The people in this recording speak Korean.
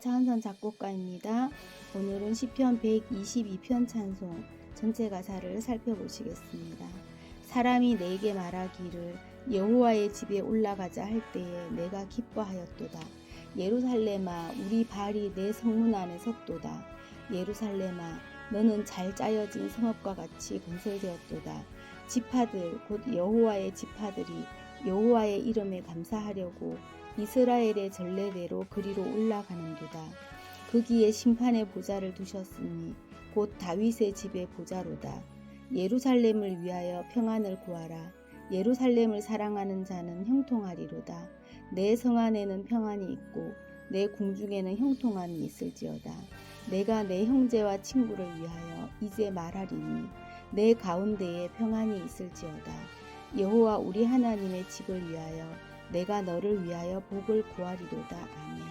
차은선 작곡가입니다. 오늘은 시편 122편 찬송 전체 가사를 살펴보시겠습니다. 사람이 내게 말하기를 여호와의 집에 올라가자 할 때에 내가 기뻐하였도다. 예루살렘아 우리 발이 내 성문 안에 섰도다. 예루살렘아 너는 잘 짜여진 성읍과 같이 건설되었도다. 지파들 곧 여호와의 지파들이 여호와의 이름에 감사하려고 이스라엘의 전례대로 그리로 올라가는도다. 거기에 심판의 보좌를 두셨으니 곧 다윗의 집의 보좌로다. 예루살렘을 위하여 평안을 구하라. 예루살렘을 사랑하는 자는 형통하리로다. 내 성 안에는 평안이 있고 내 궁중에는 형통함이 있을지어다. 내가 내 형제와 친구를 위하여 이제 말하리니 내 가운데에 평안이 있을지어다. 여호와 우리 하나님의 집을 위하여 내가 너를 위하여 복을 구하리로다. 아멘.